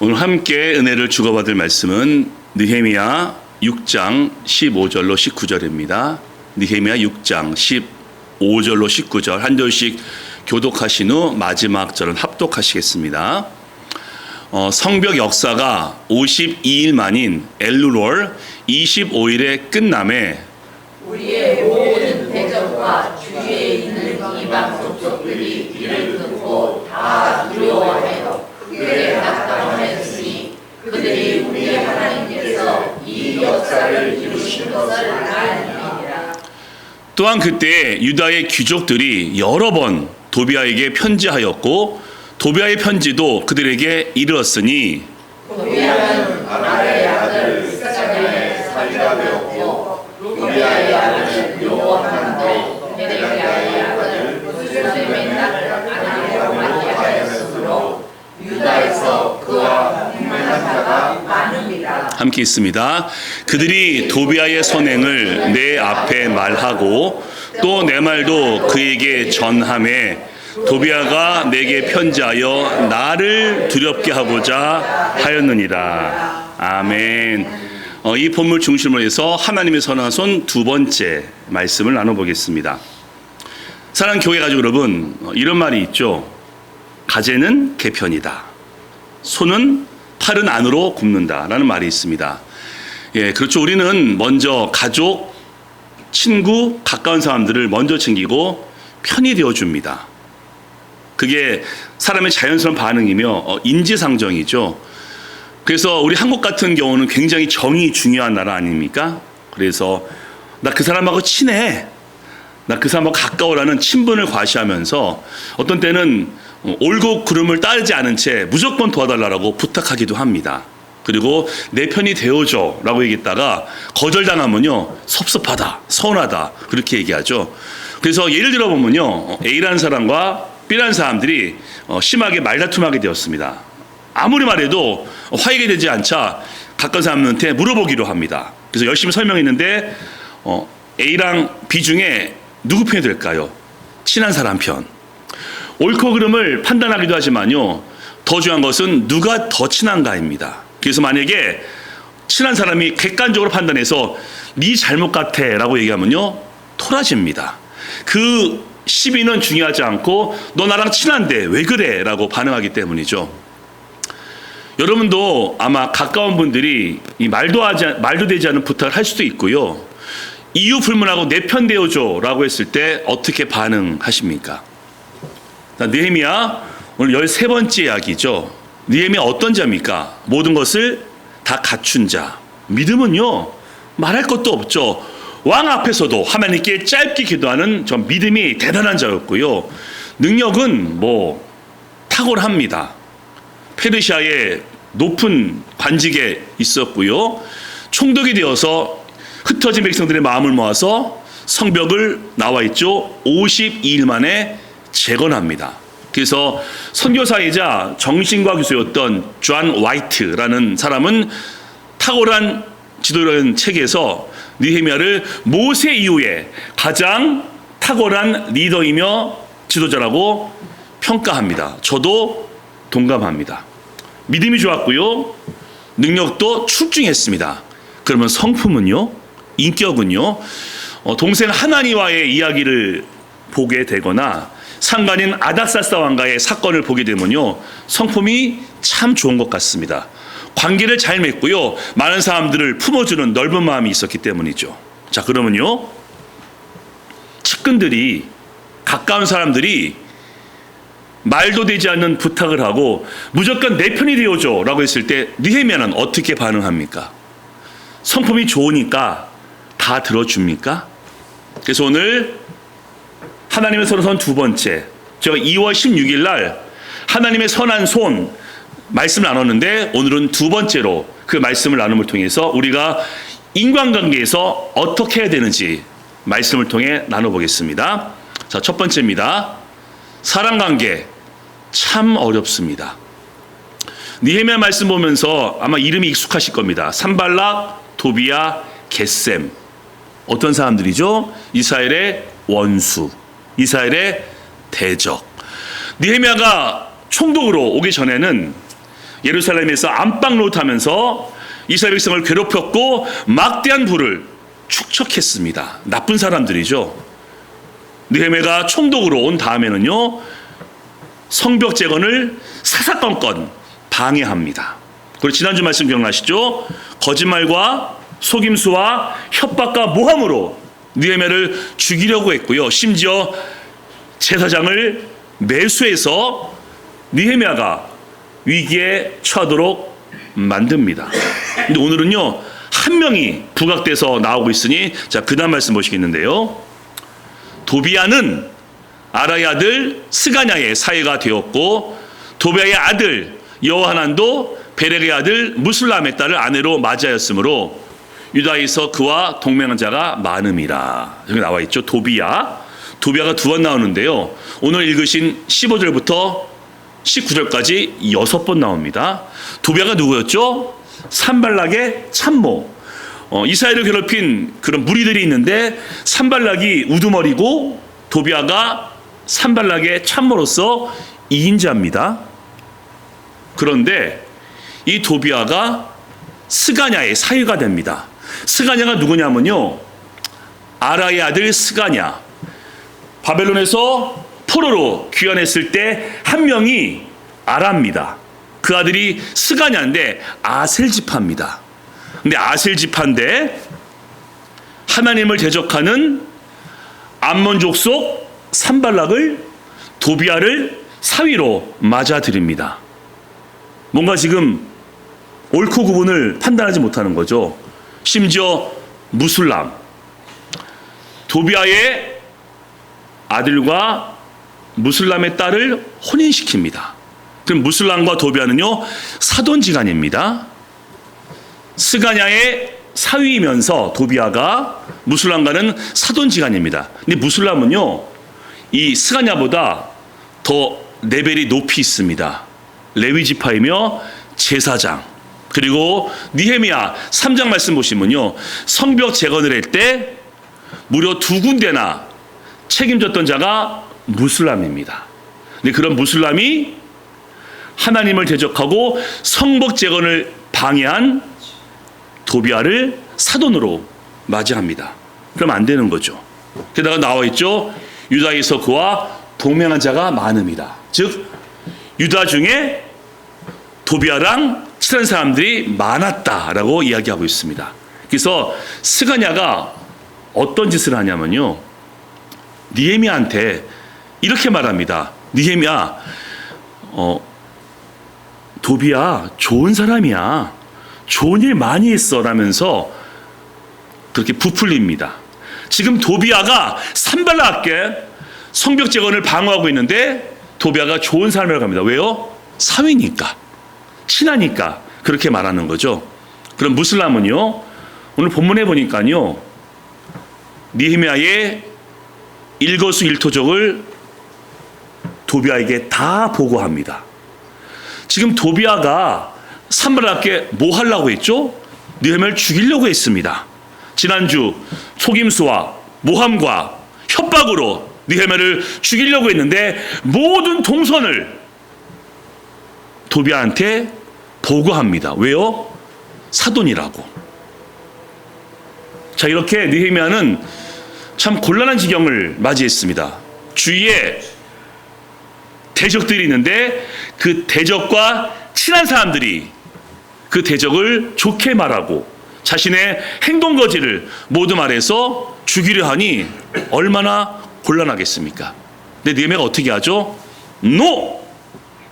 오늘 함께 은혜를 주고받을 말씀은 느헤미야 6장 15절로 19절입니다. 느헤미야 6장 15절로 19절 한 절씩 교독하신 후 마지막 절은 합독하시겠습니다. 어, 성벽 역사가 52일 만인 엘루롤 25일에 끝남에 우리의 모든 대적과 주위에 있는 이방 족속들이 이를 듣고 다 두려워하여 그들의 낙담하였으니 그들이 우리의 하나님께서 이 또한 그때 유다의 귀족들이 여러 번 도비아에게 편지하였고 도비아의 편지도 그들에게 이르렀으니 도비아는 아라의 아들 스가랴의 살리가 되었고 도비아의 아들 요한도 베레가의 아들 수르셈의 아내로 맞게 하였으므로 유다에서 그와 동맹한 자가 많으니라. 함께 있습니다. 그들이 도비아의 선행을 내 앞에 말하고 또 내 말도 그에게 전함에 도비아가 내게 편지하여 나를 두렵게 하고자 하였느니라. 아멘. 어, 이 본물 중심으로 해서 하나님의 선하손 두 번째 말씀을 나눠보겠습니다. 사랑 교회 가족 여러분, 어, 이런 말이 있죠. 가재는 개편이다. 손은 팔은 안으로 굽는다라는 말이 있습니다. 예, 그렇죠. 우리는 먼저 가족, 친구, 가까운 사람들을 먼저 챙기고 편이 되어 줍니다. 그게 사람의 자연스러운 반응이며 어, 인지상정이죠. 그래서 우리 한국 같은 경우는 굉장히 정이 중요한 나라 아닙니까? 그래서 나 그 사람하고 친해. 나 그 사람하고 가까워라는 친분을 과시하면서 어떤 때는 어, 올고 구름을 따르지 않은 채 무조건 도와달라고 부탁하기도 합니다. 그리고 내 편이 되어줘 라고 얘기했다가 거절당하면요 섭섭하다 서운하다 그렇게 얘기하죠 그래서 예를 들어 보면요 어, A라는 사람과 B라는 사람들이 어, 심하게 말다툼하게 되었습니다 아무리 말해도 화해가 되지 않자 가까운 사람한테 물어보기로 합니다 그래서 열심히 설명했는데 어, A랑 B 중에 누구 편이 될까요? 친한 사람 편 옳고 그름을 판단하기도 하지만요. 더 중요한 것은 누가 더 친한가입니다. 그래서 만약에 친한 사람이 객관적으로 판단해서 네 잘못 같아라고 얘기하면요. 토라집니다. 그 시비는 중요하지 않고 너 나랑 친한데 왜 그래라고 반응하기 때문이죠. 여러분도 아마 가까운 분들이 이 말도 하지 말도 되지 않은 부탁을 할 수도 있고요. 이유 불문하고 내 편 되어줘라고 했을 때 어떻게 반응하십니까? 자, 느헤미야 오늘 13번째 이야기죠. 느헤미야 어떤 자입니까? 모든 것을 다 갖춘 자. 믿음은요. 말할 것도 없죠. 왕 앞에서도 하나님께 짧게 기도하는 저 믿음이 대단한 자였고요. 능력은 뭐 탁월합니다. 페르시아의 높은 관직에 있었고요. 총독이 되어서 흩어진 백성들의 마음을 모아서 성벽을 나와 있죠. 52일 만에 재건합니다. 그래서 선교사이자 정신과 교수였던 존 화이트라는 사람은 탁월한 지도라는 책에서 느헤미야를 모세 이후에 가장 탁월한 리더이며 지도자라고 평가합니다. 저도 동감합니다. 믿음이 좋았고요. 능력도 출중했습니다. 그러면 성품은요? 인격은요? 어, 동생 하나니와의 이야기를 보게 되거나 상관인 아닥사스 왕가의 사건을 보게 되면요. 성품이 참 좋은 것 같습니다. 관계를 잘 맺고요. 많은 사람들을 품어주는 넓은 마음이 있었기 때문이죠. 자, 그러면요. 측근들이 가까운 사람들이 말도 되지 않는 부탁을 하고 무조건 내 편이 되어줘라고 했을 때 느헤미야는 어떻게 반응합니까? 성품이 좋으니까 다 들어줍니까? 그래서 오늘 하나님의 선한 손두 번째 제가 2월 16일 날 하나님의 선한 손 말씀을 나눴는데 오늘은 두 번째로 그 말씀을 나눔을 통해서 우리가 인간관계에서 어떻게 해야 되는지 말씀을 통해 나눠보겠습니다. 자, 첫 번째입니다. 사랑 관계 참 어렵습니다. 니헤미야 말씀 보면서 아마 이름이 익숙하실 겁니다. 산발락, 도비야, 겟셈. 어떤 사람들이죠? 이스라엘의 원수, 이스라엘의 대적. 니헤미야가 총독으로 오기 전에는 예루살렘에서 안방 노릇하면서 이스라엘 백성을 괴롭혔고 막대한 부를 축적했습니다. 나쁜 사람들이죠. 느헤미야가 총독으로 온 다음에는요 성벽 재건을 사사건건 방해합니다. 그리고 지난주 말씀 기억나시죠? 거짓말과 속임수와 협박과 모함으로 느헤미야를 죽이려고 했고요. 심지어 제사장을 매수해서 느헤미야가 위기에 처하도록 만듭니다. 근데 오늘은요 한 명이 부각돼서 나오고 있으니 자 그다음 말씀 보시겠는데요. 도비아는 아라의 아들 스가냐의 사이가 되었고 도비아의 아들 여호하난도 베렉의 아들 무슬람의 딸을 아내로 맞이하였으므로 유다에서 그와 동맹한 자가 많음이라. 여기 나와 있죠. 도비아 도비아가 두 번 나오는데요. 오늘 읽으신 15절부터 19절까지 여섯 번 나옵니다. 도비아가 누구였죠? 산발락의 참모. 어, 이스라엘을 괴롭힌 그런 무리들이 있는데 산발락이 우두머리고 도비아가 산발락의 참모로서 2인자입니다. 그런데 이 도비아가 스가냐의 사위가 됩니다. 스가냐가 누구냐면요. 아라의 아들 스가냐. 바벨론에서 포로로 귀환했을 때 한 명이 아라입니다. 그 아들이 스가냐인데 아셀 지파입니다. 근데 아셀 지파인데 하나님을 대적하는 암몬 족 속 산발락을 도비아를 사위로 맞아들입니다. 뭔가 지금 옳고 구분을 판단하지 못하는 거죠. 심지어 무슬람 도비아의 아들과 무슬람의 딸을 혼인시킵니다. 그럼 무슬람과 도비아는요 사돈지간입니다. 스가냐의 사위이면서 도비아가 무슬람과는 사돈지간입니다. 근데 무슬람은요 이 스가냐보다 더 레벨이 높이 있습니다. 레위 지파이며 제사장 그리고 니헤미야 3장 말씀 보시면요 성벽 재건을 할 때 무려 두 군데나 책임졌던 자가 무슬람입니다. 근데 그런 무슬람이 하나님을 대적하고 성벽 재건을 방해한 도비아를 사돈으로 맞이합니다. 그럼 안 되는 거죠. 게다가 나와 있죠. 유다에서 그와 동맹한 자가 많음이다. 즉 유다 중에 도비아랑 친한 사람들이 많았다라고 이야기하고 있습니다. 그래서 스가냐가 어떤 짓을 하냐면요. 니에미한테 이렇게 말합니다. 니에미야, 어, 도비야 좋은 사람이야. 좋은 일 많이 했어. 라면서 그렇게 부풀립니다. 지금 도비아가 산발락께 성벽 재건을 방어하고 있는데 도비아가 좋은 사람이라고 합니다. 왜요? 사위니까. 친하니까 그렇게 말하는 거죠. 그럼 무슬람은요. 오늘 본문에 보니까요. 니히미야의 일거수일투족을 도비아에게 다 보고합니다. 지금 도비아가 산발락께 뭐 하려고 했죠? 느헤미야를 죽이려고 했습니다. 지난주 속임수와 모함과 협박으로 느헤미야를 죽이려고 했는데 모든 동선을 도비아한테 보고합니다. 왜요? 사돈이라고. 자 이렇게 느헤미야는 참 곤란한 지경을 맞이했습니다. 주위에 대적들이 있는데 그 대적과 친한 사람들이 그 대적을 좋게 말하고 자신의 행동 거지를 모두 말해서 죽이려 하니 얼마나 곤란하겠습니까? 근데 니에미가 어떻게 하죠? 노!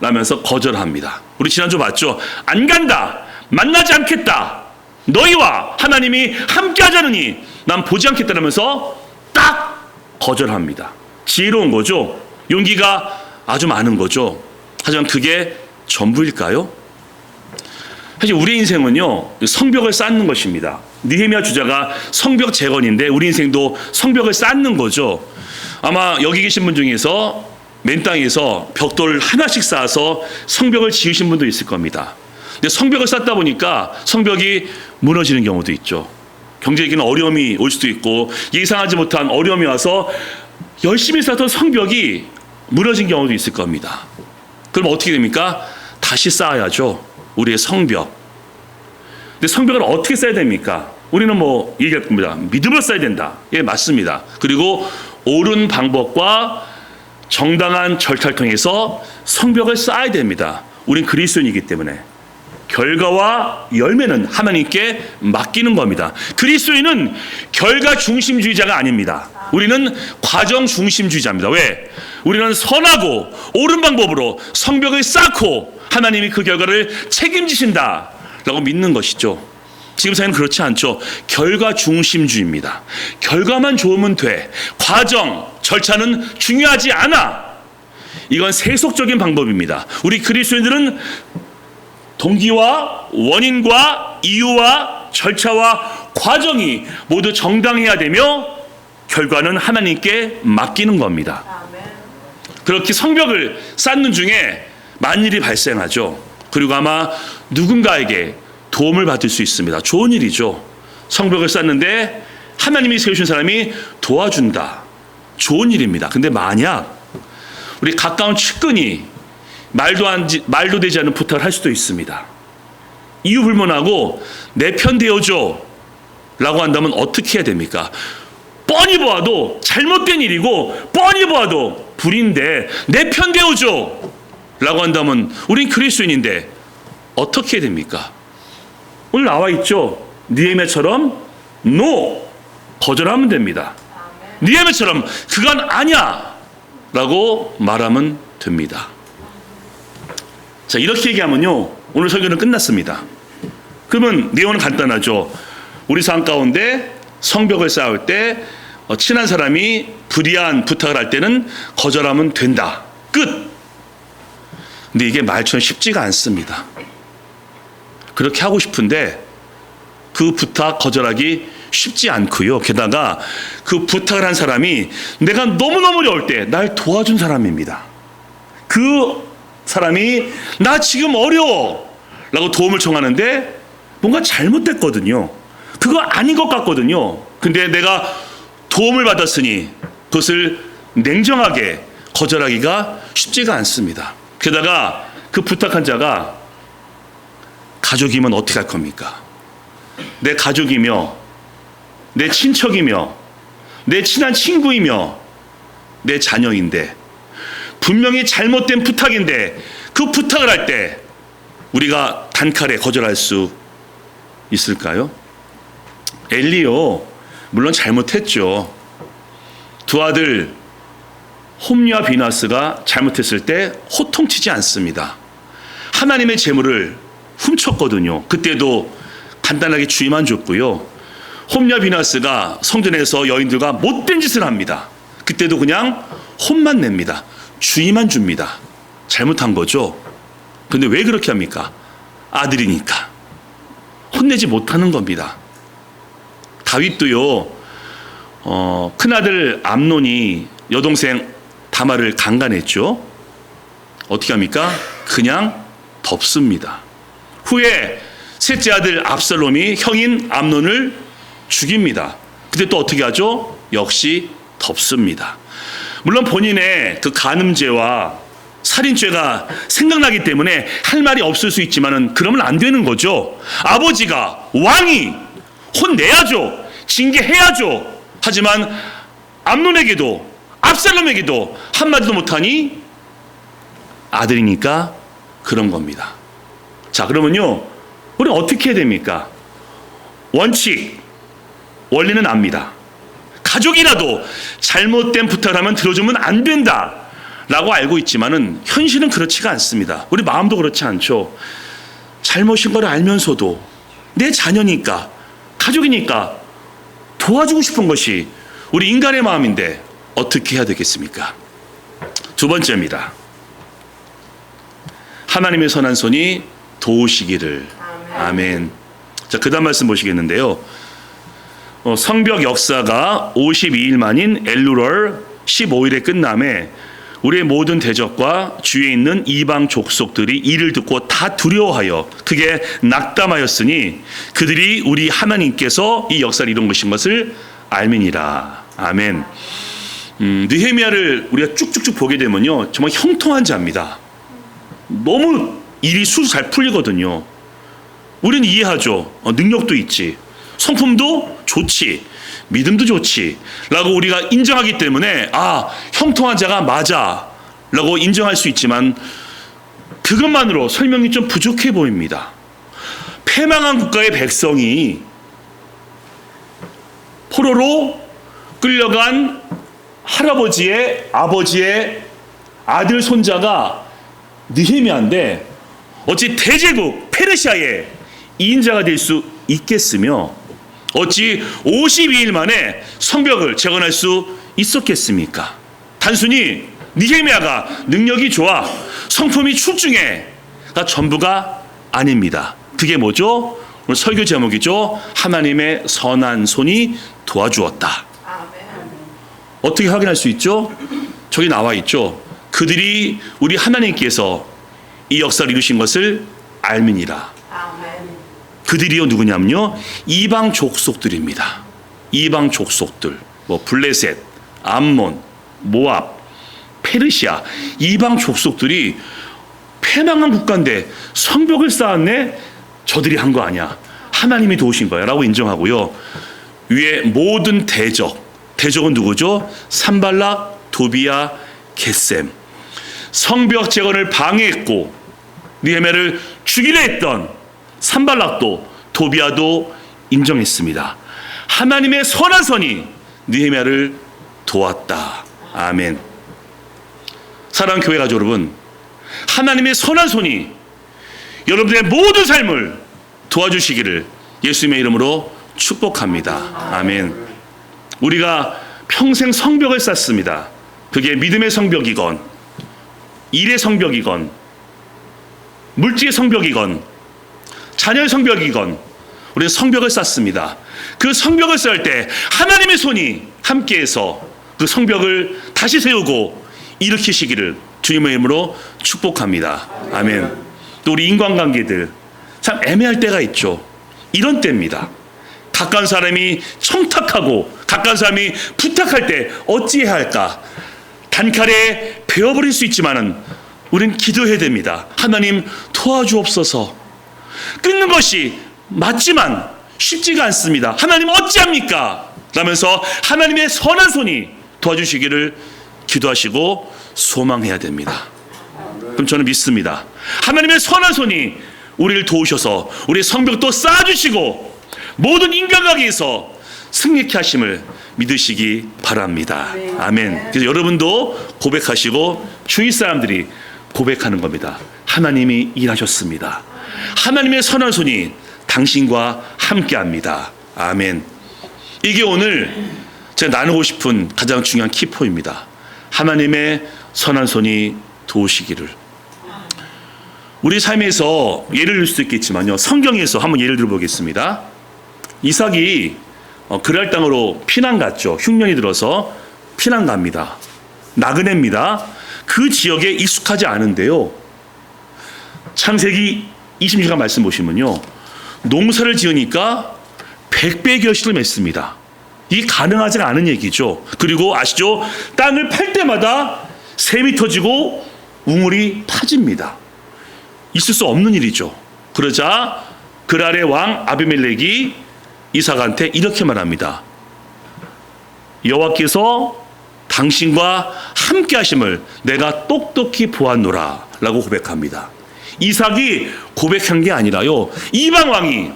라면서 거절합니다. 우리 지난주 봤죠? 안 간다. 만나지 않겠다. 너희와 하나님이 함께 하자느니 난 보지 않겠다라면서 딱 거절합니다. 지혜로운 거죠. 용기가 아주 많은 거죠. 하지만 그게 전부일까요? 사실 우리 인생은요 성벽을 쌓는 것입니다. 니헤미야 주자가 성벽 재건인데 우리 인생도 성벽을 쌓는 거죠. 아마 여기 계신 분 중에서 맨 땅에서 벽돌 하나씩 쌓아서 성벽을 지으신 분도 있을 겁니다. 근데 성벽을 쌓다 보니까 성벽이 무너지는 경우도 있죠. 경제적인 어려움이 올 수도 있고 예상하지 못한 어려움이 와서 열심히 쌓던 성벽이 무너진 경우도 있을 겁니다. 그럼 어떻게 됩니까? 다시 쌓아야죠. 우리의 성벽. 근데 성벽을 어떻게 써야 됩니까? 우리는 뭐 얘기할 겁니다. 믿음을 써야 된다. 예, 맞습니다. 그리고 옳은 방법과 정당한 절차를 통해서 성벽을 쌓아야 됩니다. 우린 그리스도인이기 때문에. 결과와 열매는 하나님께 맡기는 겁니다. 그리스도인은 결과 중심주의자가 아닙니다. 우리는 과정 중심주의자입니다. 왜? 우리는 선하고 옳은 방법으로 성벽을 쌓고 하나님이 그 결과를 책임지신다라고 믿는 것이죠. 지금 사회는 그렇지 않죠. 결과 중심주의입니다. 결과만 좋으면 돼. 과정, 절차는 중요하지 않아. 이건 세속적인 방법입니다. 우리 그리스도인들은 동기와 원인과 이유와 절차와 과정이 모두 정당해야 되며 결과는 하나님께 맡기는 겁니다. 그렇게 성벽을 쌓는 중에 만일이 발생하죠. 그리고 아마 누군가에게 도움을 받을 수 있습니다. 좋은 일이죠. 성벽을 쌓는데 하나님이 세우신 사람이 도와준다. 좋은 일입니다. 근데 만약 우리 가까운 측근이 말도 안 말도 되지 않는 부탁을 할 수도 있습니다. 이유 불문하고 내 편 되어줘 라고 한다면 어떻게 해야 됩니까? 뻔히 보아도 잘못된 일이고 뻔히 보아도 불인데 내 편 되어줘 라고 한다면 우린 그리스도인인데 어떻게 해야 됩니까? 오늘 나와 있죠. 니에메처럼 no 거절하면 됩니다. 니에메처럼 그건 아니야라고 말하면 됩니다. 자, 이렇게 얘기하면요. 오늘 설교는 끝났습니다. 그러면 내용은 간단하죠. 우리 삶 가운데 성벽을 쌓을 때 어, 친한 사람이 불이한 부탁을 할 때는 거절하면 된다. 끝. 근데 이게 말처럼 쉽지가 않습니다. 그렇게 하고 싶은데 그 부탁 거절하기 쉽지 않고요. 게다가 그 부탁을 한 사람이 내가 너무너무 어려울 때 날 도와준 사람입니다. 그 사람이 나 지금 어려워 라고 도움을 청하는데 뭔가 잘못됐거든요. 그거 아닌 것 같거든요. 근데 내가 도움을 받았으니 그것을 냉정하게 거절하기가 쉽지가 않습니다. 게다가 그 부탁한 자가 가족이면 어떻게 할 겁니까? 내 가족이며 내 친척이며 내 친한 친구이며 내 자녀인데 분명히 잘못된 부탁인데 그 부탁을 할 때 우리가 단칼에 거절할 수 있을까요? 엘리요 물론 잘못했죠. 두 아들 홈리와 비나스가 잘못했을 때 호통치지 않습니다. 하나님의 재물을 훔쳤거든요. 그때도 간단하게 주의만 줬고요. 홈리와 비나스가 성전에서 여인들과 못된 짓을 합니다. 그때도 그냥 혼만 냅니다. 주의만 줍니다. 잘못한 거죠. 근데 왜 그렇게 합니까? 아들이니까. 혼내지 못하는 겁니다. 다윗도요, 어, 큰아들 암논이 여동생 다말을 강간했죠. 어떻게 합니까? 그냥 덮습니다. 후에 셋째 아들 압살롬이 형인 암논을 죽입니다. 근데 또 어떻게 하죠? 역시 덮습니다. 물론 본인의 그 간음죄와 살인죄가 생각나기 때문에 할 말이 없을 수 있지만은 그러면 안 되는 거죠. 아버지가 왕이 혼내야죠. 징계해야죠. 하지만 암론에게도 압살롬에게도 한마디도 못하니 아들이니까 그런 겁니다. 자, 그러면요. 우리 어떻게 해야 됩니까? 원칙, 원리는 압니다. 가족이라도 잘못된 부탁을 하면 들어주면 안 된다. 라고 알고 있지만은 현실은 그렇지가 않습니다. 우리 마음도 그렇지 않죠. 잘못인 걸 알면서도 내 자녀니까, 가족이니까 도와주고 싶은 것이 우리 인간의 마음인데 어떻게 해야 되겠습니까? 두 번째입니다. 하나님의 선한 손이 도우시기를. 아멘. 자, 그 다음 말씀 보시겠는데요. 어, 성벽 역사가 52일 만인 엘루럴 15일에 끝남에 우리의 모든 대적과 주위에 있는 이방 족속들이 이를 듣고 다 두려워하여 그게 낙담하였으니 그들이 우리 하나님께서 이 역사를 이룬 것인 것을 알미니라. 아멘. 음, 느헤미야를 우리가 쭉쭉쭉 보게 되면요 정말 형통한 자입니다. 너무 일이 수잘 풀리거든요. 우리는 이해하죠. 어, 능력도 있지. 성품도 좋지. 믿음도 좋지. 라고 우리가 인정하기 때문에, 아, 형통한 자가 맞아. 라고 인정할 수 있지만, 그것만으로 설명이 좀 부족해 보입니다. 패망한 국가의 백성이 포로로 끌려간 할아버지의 아버지의 아들 손자가 느헤미야인데 어찌 대제국 페르시아의 이인자가 될 수 있겠으며 어찌 52일 만에 성벽을 재건할 수 있었겠습니까? 단순히 니헤미야가 능력이 좋아 성품이 출중해가 전부가 아닙니다. 그게 뭐죠? 오늘 설교 제목이죠. 하나님의 선한 손이 도와주었다. 어떻게 확인할 수 있죠? 저기 나와 있죠. 그들이 우리 하나님께서 이 역사를 이루신 것을 알미니라. 그들이요 누구냐면요 이방 족속들입니다. 이방 족속들. 뭐 블레셋, 암몬, 모압, 페르시아. 이방 족속들이 패망한 국가인데 성벽을 쌓았네? 저들이 한 거 아니야. 하나님이 도우신 거야라고 인정하고요. 위에 모든 대적. 대적은 누구죠? 산발락, 도비야, 겟셈. 성벽 재건을 방해했고 니헤메를 죽이려 했던 산발락도 도비아도 인정했습니다. 하나님의 선한 선이 느헤미야를 도왔다. 아멘. 사랑 교회 가족 여러분, 하나님의 선한 손이 여러분의 모든 삶을 도와주시기를 예수님의 이름으로 축복합니다. 아멘. 우리가 평생 성벽을 쌓습니다. 그게 믿음의 성벽이건 일의 성벽이건 물질의 성벽이건 자녀의 성벽이건 우리는 성벽을 쌓습니다. 그 성벽을 쌓을 때 하나님의 손이 함께해서 그 성벽을 다시 세우고 일으키시기를 주님의 이름으로 축복합니다. 아멘. 또 우리 인간관계들 참 애매할 때가 있죠. 이런 때입니다. 가까운 사람이 청탁하고 가까운 사람이 부탁할 때 어찌해야 할까? 단칼에 베어버릴 수 있지만은 우린 기도해야 됩니다. 하나님 도와주옵소서. 끊는 것이 맞지만 쉽지가 않습니다. 하나님 어찌합니까? 라면서 하나님의 선한 손이 도와주시기를 기도하시고 소망해야 됩니다. 그럼 저는 믿습니다. 하나님의 선한 손이 우리를 도우셔서 우리 성벽도 쌓아주시고 모든 인간관계에서 승리케 하심을 믿으시기 바랍니다. 아멘. 그래서 여러분도 고백하시고 주위 사람들이 고백하는 겁니다. 하나님이 일하셨습니다. 하나님의 선한 손이 당신과 함께 합니다. 아멘. 이게 오늘 제가 나누고 싶은 가장 중요한 키포입니다. 하나님의 선한 손이 도우시기를. 우리 삶에서 예를 들 수도 있겠지만요. 성경에서 한번 예를 들어보겠습니다. 이삭이 어, 그랄 땅으로 피난 갔죠. 흉년이 들어서 피난 갑니다. 나그네입니다. 그 지역에 익숙하지 않은데요. 창세기 26장 말씀 보시면요. 농사를 지으니까 백배 결실을 맺습니다. 이 가능하지 않은 얘기죠. 그리고 아시죠? 땅을 팔 때마다 샘이 터지고 우물이 파집니다. 있을 수 없는 일이죠. 그러자 그랄의 왕 아비멜렉이 이삭한테 이렇게 말합니다. 여호와께서 당신과 함께 하심을 내가 똑똑히 보았노라 라고 고백합니다. 이삭이 고백한 게 아니라요. 이방 왕이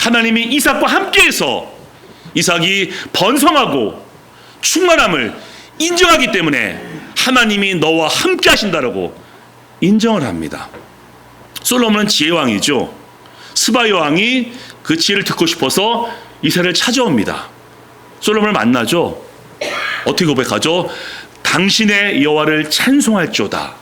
하나님이 이삭과 함께해서 이삭이 번성하고 충만함을 인정하기 때문에 하나님이 너와 함께 하신다라고 인정을 합니다. 솔로몬은 지혜 왕이죠. 스바이 왕이 그 지혜를 듣고 싶어서 이삭을 찾아옵니다. 솔로몬을 만나죠. 어떻게 고백하죠? 당신의 여호와를 찬송할지어다.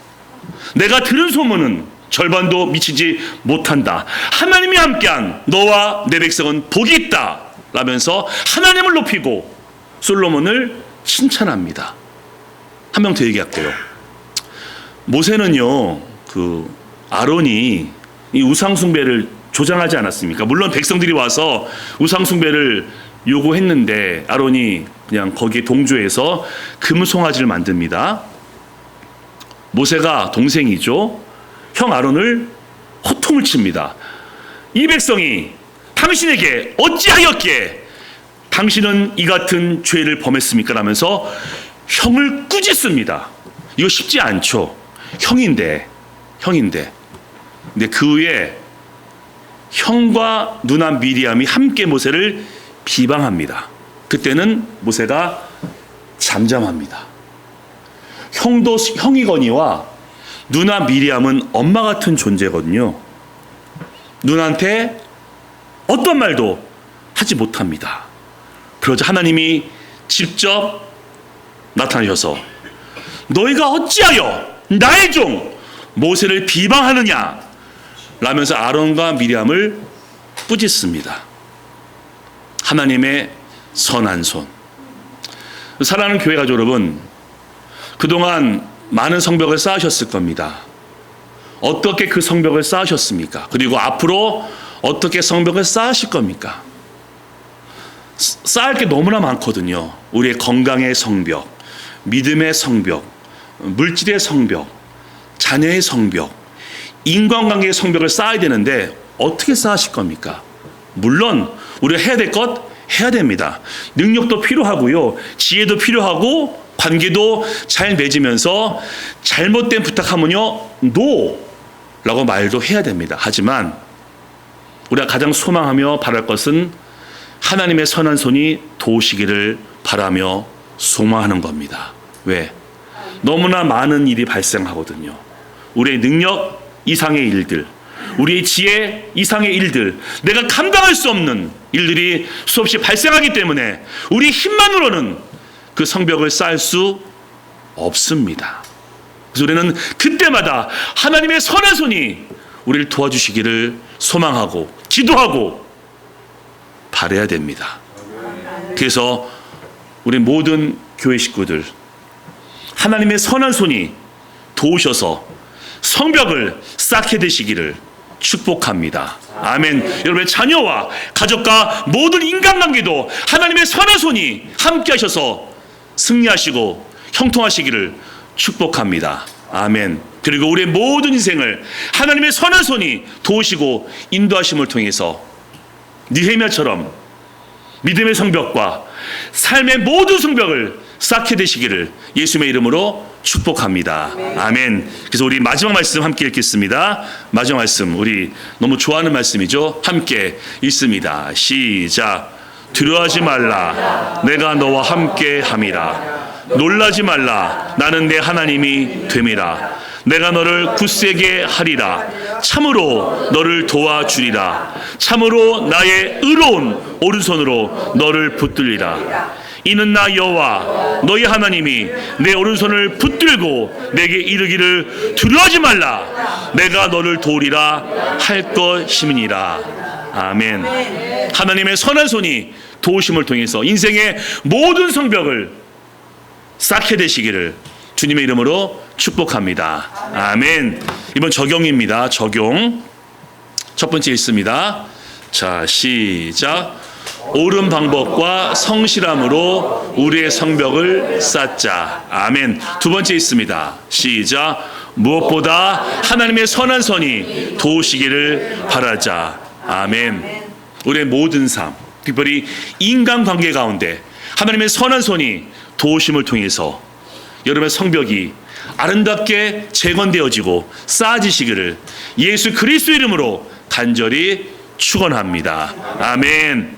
내가 들은 소문은 절반도 미치지 못한다. 하나님이 함께한 너와 내 백성은 복이 있다. 라면서 하나님을 높이고 솔로몬을 칭찬합니다. 한 명 더 얘기할게요. 모세는요, 그 아론이 이 우상숭배를 조장하지 않았습니까? 물론 백성들이 와서 우상숭배를 요구했는데 아론이 그냥 거기에 동조해서 금송아지를 만듭니다. 모세가 동생이죠. 형 아론을 호통을 칩니다. 이 백성이 당신에게 어찌하였기에 당신은 이 같은 죄를 범했습니까? 라면서 형을 꾸짖습니다. 이거 쉽지 않죠. 형인데, 형인데. 근데 그 후에 형과 누나 미리암이 함께 모세를 비방합니다. 그때는 모세가 잠잠합니다. 형도 형이거니와 누나 미리암은 엄마 같은 존재거든요. 누나한테 어떤 말도 하지 못합니다. 그러자 하나님이 직접 나타나셔서 너희가 어찌하여 나의 종 모세를 비방하느냐 라면서 아론과 미리암을 꾸짖습니다. 하나님의 선한 손. 사랑하는 교회 가족 여러분, 그동안 많은 성벽을 쌓으셨을 겁니다. 어떻게 그 성벽을 쌓으셨습니까? 그리고 앞으로 어떻게 성벽을 쌓으실 겁니까? 쓰- 쌓을 게 너무나 많거든요. 우리의 건강의 성벽, 믿음의 성벽, 물질의 성벽, 자녀의 성벽, 인간관계의 성벽을 쌓아야 되는데 어떻게 쌓으실 겁니까? 물론 우리가 해야 될 것 해야 됩니다. 능력도 필요하고요. 지혜도 필요하고 관계도 잘 맺으면서 잘못된 부탁하면요. 노 라고 말도 해야 됩니다. 하지만 우리가 가장 소망하며 바랄 것은 하나님의 선한 손이 도우시기를 바라며 소망하는 겁니다. 왜? 너무나 많은 일이 발생하거든요. 우리의 능력 이상의 일들, 우리의 지혜 이상의 일들, 내가 감당할 수 없는 일들이 수없이 발생하기 때문에 우리 힘만으로는 그 성벽을 쌓을 수 없습니다. 그래서 우리는 그때마다 하나님의 선한 손이 우리를 도와주시기를 소망하고 기도하고 바래야 됩니다. 그래서 우리 모든 교회 식구들 하나님의 선한 손이 도우셔서 성벽을 쌓게 되시기를 축복합니다. 아멘. 여러분의 자녀와 가족과 모든 인간관계도 하나님의 선한 손이 함께 하셔서 승리하시고 형통하시기를 축복합니다. 아멘. 그리고 우리의 모든 인생을 하나님의 선한 손이 도우시고 인도하심을 통해서 니헤미야처럼 믿음의 성벽과 삶의 모든 성벽을 쌓게 되시기를 예수님의 이름으로 축복합니다. 아멘. 그래서 우리 마지막 말씀 함께 읽겠습니다. 마지막 말씀 우리 너무 좋아하는 말씀이죠. 함께 읽습니다. 시작. 두려워하지 말라. 내가 너와 함께 함이라. 놀라지 말라. 나는 내 하나님이 됨이라. 내가 너를 굳세게 하리라. 참으로 너를 도와주리라. 참으로 나의 의로운 오른손으로 너를 붙들리라. 이는 나 여호와 너희 하나님이 내 오른손을 붙들고 내게 이르기를 두려워하지 말라. 내가 너를 도우리라 할 것임이니라. 아멘. 하나님의 선한 손이 도우심을 통해서 인생의 모든 성벽을 쌓게 되시기를 주님의 이름으로 축복합니다. 아멘. 이번 적용입니다. 적용. 첫 번째 있습니다. 자, 시작. 옳은 방법과 성실함으로 우리의 성벽을 쌓자. 아멘. 두 번째 있습니다. 시작. 무엇보다 하나님의 선한 선이 도우시기를 바라자. 아멘. 우리의 모든 삶, 특별히 인간 관계 가운데 하나님의 선한 손이 도우심을 통해서 여러분의 성벽이 아름답게 재건되어지고 쌓아지시기를 예수 그리스도 이름으로 간절히 축원합니다. 아멘.